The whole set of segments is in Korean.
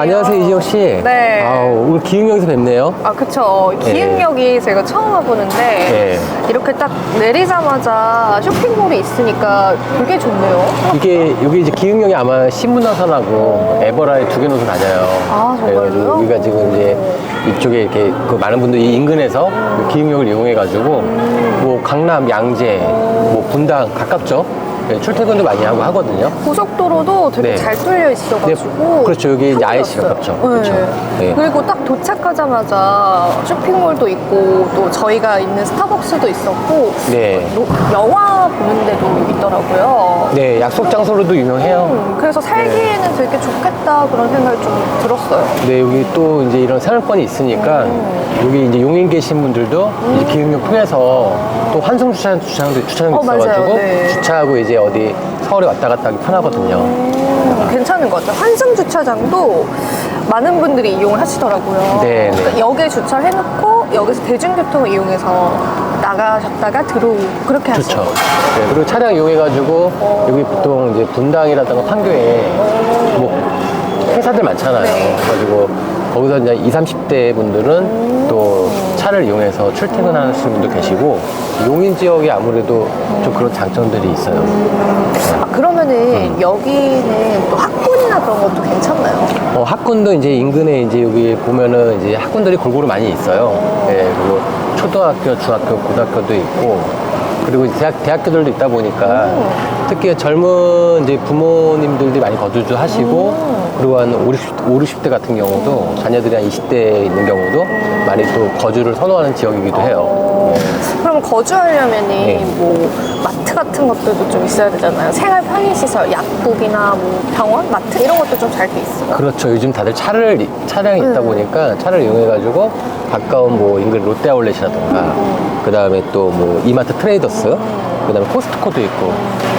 안녕하세요, 이지영 씨. 네. 아우, 오늘 기흥역에서 뵙네요. 아, 그쵸. 기흥역이 제가 처음 와보는데, 네. 이렇게 딱 내리자마자 쇼핑몰이 있으니까 되게 좋네요. 이게, 여기 이제 기흥역이 아마 신문화선하고 에버라이 두개 노선 다녀요. 아, 정말요? 그래가지고 여기가 지금 이제 이쪽에 이렇게 그 많은 분들이 이 인근에서 그 기흥역을 이용해가지고 뭐 강남, 양재, 뭐 분당 가깝죠? 네, 출퇴근도 많이 하고 하거든요. 고속도로도 되게 네. 잘 뚫려 있어가지고. 네, 그렇죠. 여기 이제 IC가 왔어요. 가깝죠. 네. 그렇죠. 네. 그리고 딱 도착하자마자 쇼핑몰도 있고, 또 저희가 있는 스타벅스도 있었고, 네. 로- 영화 보는 데도 있더라고요. 네, 약속 장소로도 유명해요. 음, 그래서 살기에는 되게 좋겠다 그런 생각이 좀 들었어요. 네, 여기 또 이제 이런 생활권이 있으니까 여기 이제 용인 계신 분들도 이제 기흥역 통해서 또 환승 주차장 주차장도 주차장도 어, 맞아요. 있어가지고 네. 주차하고 이제 어디 서울에 왔다 갔다 하기 편하거든요. 음, 괜찮은 것 같아요. 환승 주차장도 많은 분들이 이용을 하시더라고요. 네, 네. 그러니까 역에 주차를 해놓고 여기서 대중교통을 이용해서 나가셨다가 들어오고 그렇게 좋죠. 하시죠. 네, 그리고 차량 이용해가지고 여기 보통 이제 분당이라든가 판교에 뭐 회사들 많잖아요. 네. 그래가지고 거기서 이제 20, 30대 분들은 또 차를 이용해서 출퇴근하시는 분도 계시고 용인 지역이 아무래도 좀 그런 장점들이 있어요. 아, 그러면은 여기는 또 학군이나 그런 것도 괜찮나요? 어, 학군도 이제 인근에 이제 여기 보면은 이제 학군들이 골고루 많이 있어요. 예, 그리고 초등학교, 중학교, 고등학교도 있고, 그리고 대학, 대학교들도 있다 보니까 특히 젊은 이제 부모님들이 많이 거주도 하시고, 그리고 한 50, 50, 대 같은 경우도 자녀들이 한 20대 있는 경우도 많이 또 거주를 선호하는 지역이기도 해요. 그럼 거주하려면은 네. 뭐 마트 같은 것들도 좀 있어야 되잖아요. 생활 편의시설, 약국이나 뭐 병원, 마트 이런 것도 좀 잘 돼 있어요. 그렇죠. 요즘 다들 차를, 차량이 있다 보니까 차를 이용해가지고 가까운 뭐 인근 롯데아울렛이라든가 그 다음에 또 뭐 이마트 트레이더스 그 다음에 코스트코도 있고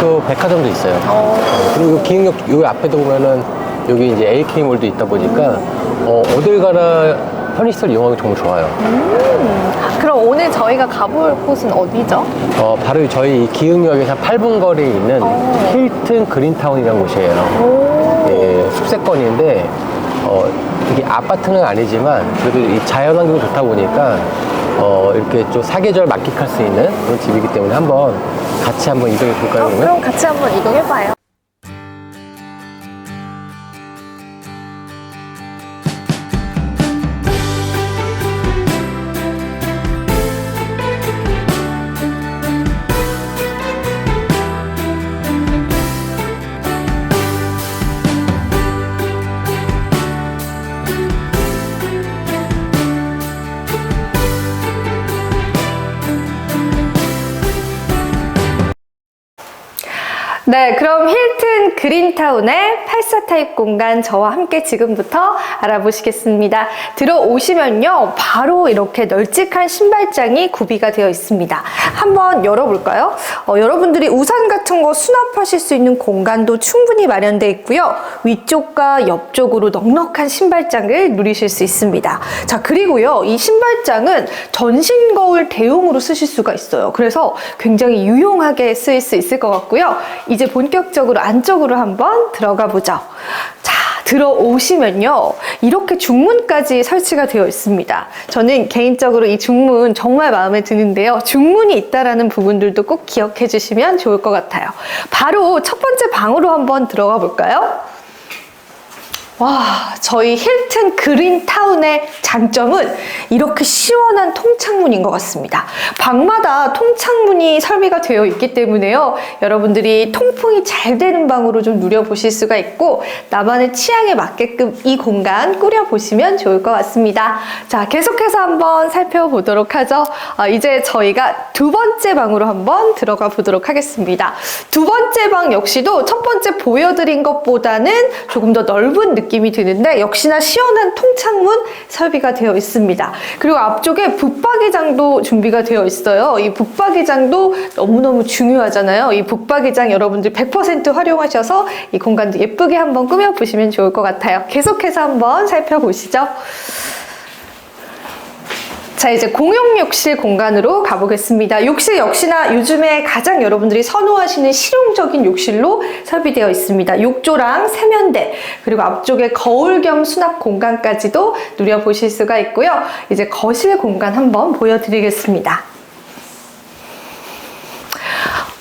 또 백화점도 있어요. 어, 그리고 요 기흥역 여기 앞에도 보면은 여기 이제 AK몰도 있다 보니까 어, 어딜 가나 편의시설 이용하기 정말 좋아요. 그럼 오늘 저희가 가볼 곳은 어디죠? 어, 바로 저희 이 기흥역에서 8분 거리에 있는 힐튼 그린타운이라는 곳이에요. 오. 예, 숙세권인데 어, 이게 아파트는 아니지만 그래도 이 자연환경이 좋다 보니까 어, 이렇게 좀 사계절 만끽할 수 있는 그런 집이기 때문에 한번 같이 한번 이동해 볼까요? 어? 그럼 같이 한번 이동해봐요. 네, 그럼 힐 튼 그린타운의 84 타입 공간 저와 함께 지금부터 알아보시겠습니다. 들어오시면요, 바로 이렇게 널찍한 신발장이 구비가 되어 있습니다. 한번 열어볼까요? 어, 여러분들이 우산 같은 거 수납하실 수 있는 공간도 충분히 마련되어 있고요. 위쪽과 옆쪽으로 넉넉한 신발장을 누리실 수 있습니다. 자, 그리고요, 이 신발장은 전신 거울 대용으로 쓰실 수가 있어요. 그래서 굉장히 유용하게 쓰일 수 있을 것 같고요. 이제 본격적으로 안쪽 으로 한번 들어가 보죠. 자, 들어오시면요. 이렇게 중문까지 설치가 되어 있습니다. 저는 개인적으로 이 중문 정말 마음에 드는데요. 중문이 있다라는 부분들도 꼭 기억해 주시면 좋을 것 같아요. 바로 첫 번째 방으로 한번 들어가 볼까요? 와, 저희 힐튼 그린타운의 장점은 이렇게 시원한 통창문인 것 같습니다. 방마다 통창문이 설비가 되어 있기 때문에요. 여러분들이 통풍이 잘 되는 방으로 좀 누려보실 수가 있고, 나만의 취향에 맞게끔 이 공간 꾸려보시면 좋을 것 같습니다. 자, 계속해서 한번 살펴보도록 하죠. 아, 이제 저희가 두 번째 방으로 한번 들어가 보도록 하겠습니다. 두 번째 방 역시도 첫 번째 보여드린 것보다는 조금 더 넓은 느낌 이 드는데 역시나 시원한 통창문 설비가 되어 있습니다. 그리고 앞쪽에 붙박이장도 준비가 되어 있어요. 이 붙박이장도 너무너무 중요하잖아요. 이 붙박이장 여러분들 100% 활용하셔서 이 공간도 예쁘게 한번 꾸며보시면 좋을 것 같아요. 계속해서 한번 살펴보시죠. 자, 이제 공용 욕실 공간으로 가보겠습니다. 욕실 역시나 요즘에 가장 여러분들이 선호하시는 실용적인 욕실로 설비되어 있습니다. 욕조랑 세면대, 그리고 앞쪽에 거울 겸 수납 공간까지도 누려보실 수가 있고요. 이제 거실 공간 한번 보여드리겠습니다.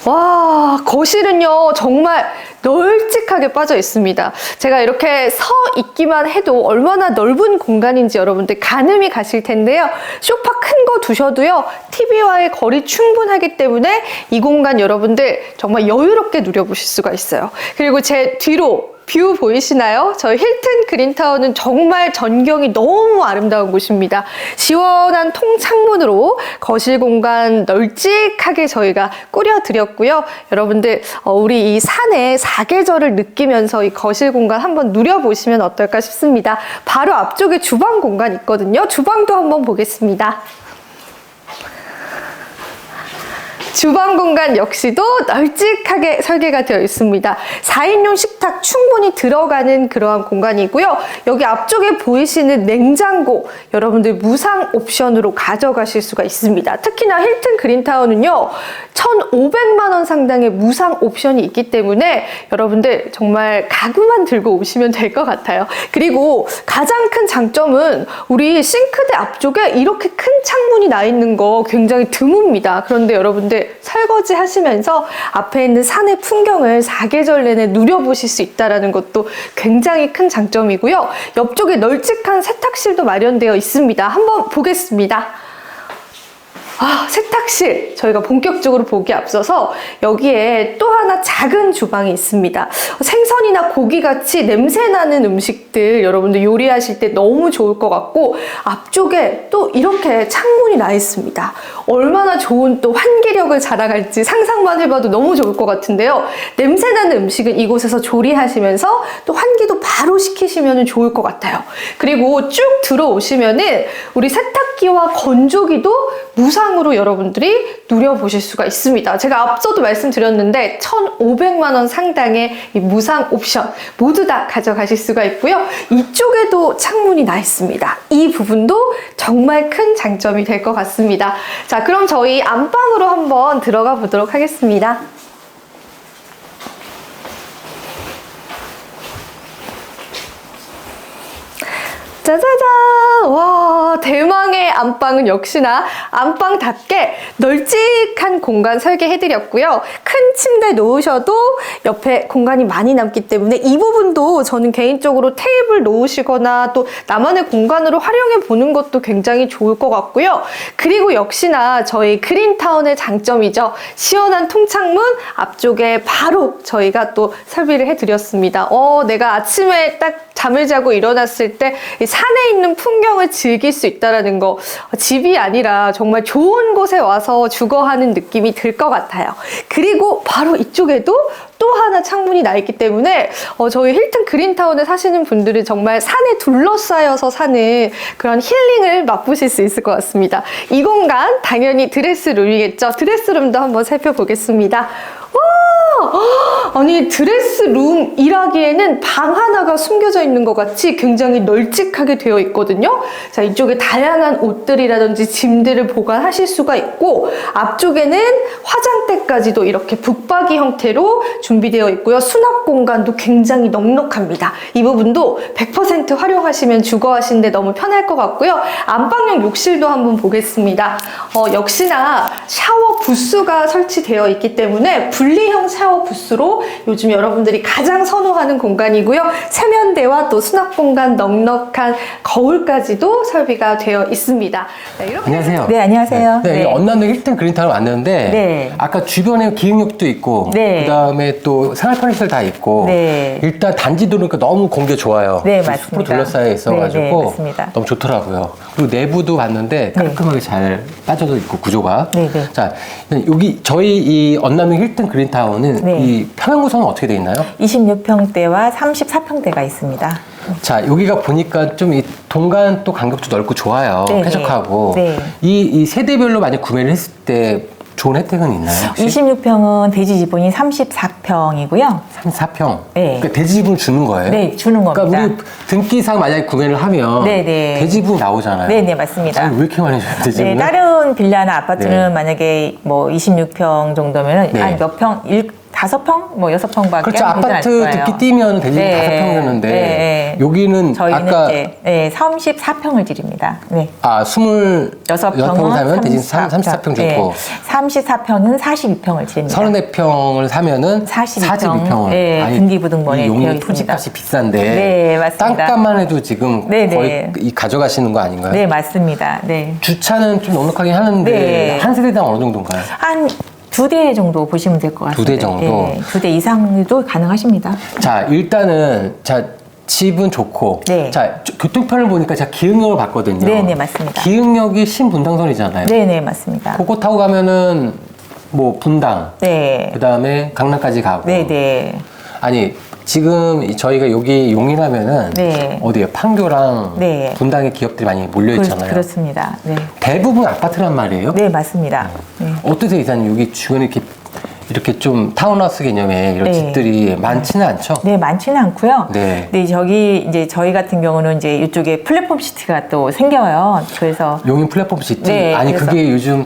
와, 거실은요, 정말 널찍하게 빠져 있습니다. 제가 이렇게 서 있기만 해도 얼마나 넓은 공간인지 여러분들 가늠이 가실 텐데요. 소파 큰 거 두셔도요, TV와의 거리 충분하기 때문에 이 공간 여러분들 정말 여유롭게 누려보실 수가 있어요. 그리고 제 뒤로 뷰 보이시나요? 저희 힐튼 그린타운은 정말 전경이 너무 아름다운 곳입니다. 시원한 통창문으로 거실 공간 널찍하게 저희가 꾸려드렸고요. 여러분들 어, 우리 이 산의 사계절을 느끼면서 이 거실 공간 한번 누려보시면 어떨까 싶습니다. 바로 앞쪽에 주방 공간 있거든요. 주방도 한번 보겠습니다. 주방 공간 역시도 널찍하게 설계가 되어 있습니다. 4인용 식탁 충분히 들어가는 그러한 공간이고요. 여기 앞쪽에 보이시는 냉장고 여러분들 무상 옵션으로 가져가실 수가 있습니다. 특히나 힐튼 그린타운은요. 1,500만 원 상당의 무상 옵션이 있기 때문에 여러분들 정말 가구만 들고 오시면 될 것 같아요. 그리고 가장 큰 장점은 우리 싱크대 앞쪽에 이렇게 큰 창문이 나 있는 거 굉장히 드뭅니다. 그런데 여러분들 설거지 하시면서 앞에 있는 산의 풍경을 사계절 내내 누려보실 수 있다는 것도 굉장히 큰 장점이고요. 옆쪽에 널찍한 세탁실도 마련되어 있습니다. 한번 보겠습니다. 아, 세탁실 저희가 본격적으로 보기 앞서서 여기에 또 하나 작은 주방이 있습니다. 생선이나 고기 같이 냄새 나는 음식들 여러분들 요리하실 때 너무 좋을 것 같고 앞쪽에 또 이렇게 창문이 나 있습니다. 얼마나 좋은 또 환기력을 자랑할지 상상만 해봐도 너무 좋을 것 같은데요. 냄새 나는 음식은 이곳에서 조리하시면서 또 환기도 바로 시키시면 좋을 것 같아요. 그리고 쭉 들어오시면은 우리 세탁기와 건조기도 무상으로 여러분들이 누려보실 수가 있습니다. 제가 앞서도 말씀드렸는데 1,500만 원 상당의 이 무상 옵션 모두 다 가져가실 수가 있고요. 이쪽에도 창문이 나 있습니다. 이 부분도 정말 큰 장점이 될 것 같습니다. 자, 그럼 저희 안방으로 한번 들어가 보도록 하겠습니다. 짜자잔! 와, 대망의 안방은 역시나 안방답게 널찍한 공간 설계해드렸고요. 큰 침대 놓으셔도 옆에 공간이 많이 남기 때문에 이 부분도 저는 개인적으로 테이블 놓으시거나 또 나만의 공간으로 활용해 보는 것도 굉장히 좋을 것 같고요. 그리고 역시나 저희 그린타운의 장점이죠. 시원한 통창문 앞쪽에 바로 저희가 또 설비를 해드렸습니다. 어, 내가 아침에 딱 잠을 자고 일어났을 때이 산에 있는 풍경을 즐길 수 있다는 거 어, 집이 아니라 정말 좋은 곳에 와서 주거하는 느낌이 들 것 같아요. 그리고 바로 이쪽에도 또 하나 창문이 나 있기 때문에 어, 저희 힐튼 그린타운에 사시는 분들은 정말 산에 둘러싸여서 사는 그런 힐링을 맛보실 수 있을 것 같습니다. 이 공간 당연히 드레스룸이겠죠. 드레스룸도 한번 살펴보겠습니다. 와! 아니 드레스룸 일하기에는 방 하나가 숨겨져 있는 것 같이 굉장히 널찍하게 되어 있거든요. 자 이쪽에 다양한 옷들이라든지 짐들을 보관하실 수가 있고 앞쪽에는 화장대까지도 이렇게 북박이 형태로 준비되어 있고요. 수납 공간도 굉장히 넉넉합니다. 이 부분도 100% 활용하시면 주거하시는데 너무 편할 것 같고요. 안방용 욕실도 한번 보겠습니다. 어, 역시나 샤워 부스가 설치되어 있기 때문에 분리형 샤워 부스로 요즘 여러분들이 가장 선호하는 공간이고요. 세면대와 또 수납 공간 넉넉한 거울까지도 설비가 되어 있습니다. 네, 이렇게 안녕하세요. 네, 안녕하세요. 네, 네. 언남동 힐튼 그린타운 왔는데 네. 아까 주변에 기흥역도 있고 네. 그다음에 또 생활 편의시설 다 있고 네. 일단 단지 도니까 너무 공기 좋아요. 네, 숲으로 맞습니다. 둘러싸여 있어가지고 네, 네, 맞습니다. 너무 좋더라고요. 그리고 내부도 봤는데 깔끔하게 잘 빠져져 있고 구조가. 네, 네. 자 여기 저희 이 언남동 힐튼 그린타운은 네. 이 평형 구성은 어떻게 돼 있나요? 26평대와 34평대가 있습니다. 자 여기가 보니까 좀 이 동간 또 간격도 넓고 좋아요 네, 쾌적하고 네. 이, 이 세대별로 만약 구매를 했을 때 좋은 혜택은 있나요? 혹시? 26평은 대지 지분이 34평이고요. 34평. 네. 그러니까 대지분 주는 거예요? 네, 주는 겁니다. 그러니까 우리 등기상 만약에 구매를 하면 네, 네. 대지분 나오잖아요. 네, 네, 맞습니다. 아니, 왜 이렇게 많이 줘요, 대지분을? 네, 다른 빌라나 아파트는 네. 만약에 뭐 26평 정도면은 네. 한몇 평, 일, 다섯 평, 뭐 여섯 평밖에 그렇죠. 안 되지 아파트 않을 거예요. 듣기 뛰면 대지분 네. 다섯 평 되는데 네, 네. 여기는 저희는 아까 이제 네, 34평을 드립니다. 네. 아, 스물 여섯 평은 사면 대진 34평 좋고 34평은 42평을 드립니다. 34평을 사면은 42평. 42평 을 네, 등기부등본에 되어 용인 있습니다. 토지값이 비싼데 네, 맞습니다. 땅값만 해도 지금 네, 거의 네. 이 가져가시는 거 아닌가요? 네, 맞습니다. 네. 주차는 좀 넉넉하긴 하는데 네. 한 세대당 어느 정도인가요? 한 두 대 정도 보시면 될것두 같습니다. 대 정도? 두대 이상도 가능하십니다. 자 일단은 자 집은 좋고 네. 자 저- 교통편을 보니까 제가 기흥역을 봤거든요. 네, 네, 맞습니다. 기흥역이 신분당선이잖아요. 네, 네, 맞습니다. 그거 타고 가면은 뭐 분당 네. 그다음에 강남까지 가고 네, 네. 아니 지금 이- 저희가 여기 용인하면은 네. 어디에 판교랑 네. 분당의 기업들이 많이 몰려 있잖아요. 그렇, 습니다 네. 대부분 아파트란 말이에요. 네, 맞습니다. 네. 어떠세요, 이사님? 여기 주변에 이렇게 이렇게 좀 타운하우스 개념의 이런 네. 집들이 많지는 않죠? 네, 많지는 않고요. 네. 네, 저기 이제 저희 같은 경우는 이제 이쪽에 플랫폼 시티가 또 생겨요. 그래서 용인 플랫폼 시티 네, 아니 그래서- 그게 요즘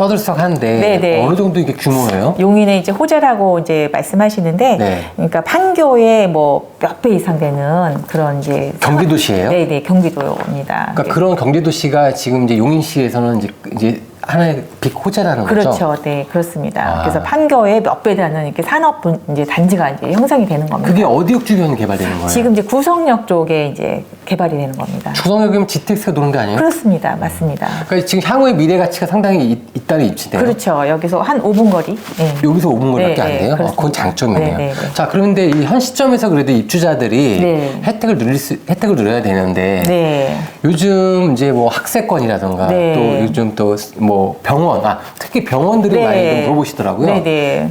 떠들썩한데 네, 네. 어느 정도 이게 규모예요? 용인의 이제 호재라고 이제 말씀하시는데, 네. 그러니까 판교의 뭐몇 배 이상 되는 그런 이제 경기도시예요? 네, 네, 경기도입니다. 그러니까 네. 그런 경기도시가 지금 이제 용인시에서는 이제 이제 하나의 빅 호재라는 거죠. 그렇죠, 네, 그렇습니다. 아. 그래서 판교의 몇배 되는 이렇게 산업 분- 이제 단지가 이제 형성이 되는 겁니다. 그게 어디역 주변에 개발되는 거예요? 지금 이제 구성역 쪽에 이제 개발이 되는 겁니다. 주성역이면 GTX가 도는 데 아니에요? 그렇습니다, 맞습니다. 그러니까 지금 향후의 미래 가치가 상당히 있, 있다는 입지네요. 그렇죠. 여기서 한 5분 거리. 네. 여기서 5분 거리밖에 네, 안 네, 돼요? 어, 그렇습니다. 그건 장점이네요. 네, 네, 네. 자, 그런데 이 현 시점에서 그래도 입주자들이 네. 혜택을 누릴 수, 혜택을 누려야 되는데 네. 요즘 이제 뭐 학세권이라던가 네. 또 요즘 또 뭐 병원, 아, 특히 병원들이 네. 많이 좀 물어보시더라고요. 네, 네.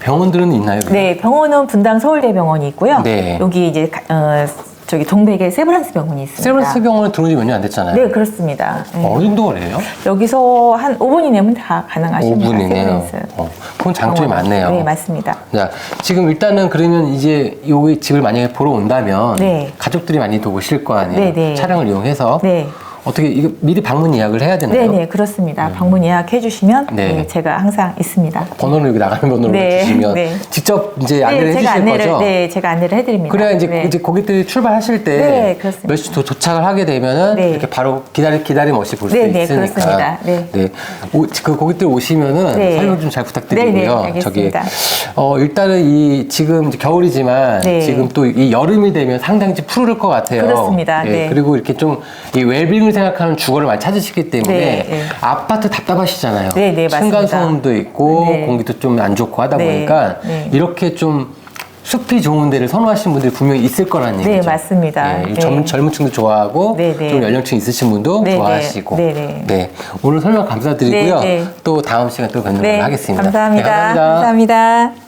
병원들은 있나요? 여기? 네, 병원은 분당 서울대병원이 있고요. 네. 여기 이제 가- 어, 저기 동백에 세브란스 병원이 있습니다. 세브란스 병원은 들어온 지 몇 년 안 됐잖아요. 네, 그렇습니다. 네. 어느 정도 거래요? 여기서 한 5분이 내면 다 가능하십니다. 5분이네요. 세브란스 어, 그건 장점이 병원. 많네요. 네, 맞습니다. 자, 지금 일단은 그러면 이제 여기 집을 만약에 보러 온다면 네. 가족들이 많이 또 오실 거 아니에요? 네, 네. 차량을 이용해서 네. 어떻게 이거 미리 방문 예약을 해야 되나요? 네, 네, 그렇습니다. 방문 예약해 주시면 네. 네, 제가 항상 있습니다. 번호를 여기 나가는 번호로 네, 주시면 네. 직접 이제 안내를 네, 해주실 안내를 거죠? 네, 제가 안내를 해 드립니다. 그래야 이제, 네. 이제 고객들이 출발하실 때 네, 그렇습니다. 몇시도 도착을 하게 되면은 네. 이렇게 바로 기다리 기다림 없이 볼 수 네, 네, 있으니까. 그렇습니다. 네. 오, 그 고객들 오시면은 네. 설명 좀 잘 부탁드리고요. 네, 네, 알겠습니다. 어 일단은 이 지금 이제 겨울이지만 네. 지금 또 이 여름이 되면 상당히 좀 푸르를 것 같아요. 그렇습니다. 예, 네. 그리고 이렇게 좀 이 웰빙을 생각하는 주거를 많이 찾으시기 때문에 네, 네. 아파트 답답하시잖아요. 네, 네, 맞습니다. 층간소음도 있고 네. 공기도 좀 안 좋고 하다 네, 보니까 네. 이렇게 좀 숲이 좋은 데를 선호하시는 분들이 분명히 있을 거라는 네, 얘기죠. 맞습니다. 예, 네. 젊은, 젊은 층도 좋아하고 네, 네. 좀 연령층 있으신 분도 네, 네. 좋아하시고 네, 네. 오늘 설명 감사드리고요. 네, 네. 또 다음 시간 또 뵙는 네, 걸로 하겠습니다. 감사합니다. 네, 감사합니다. 감사합니다.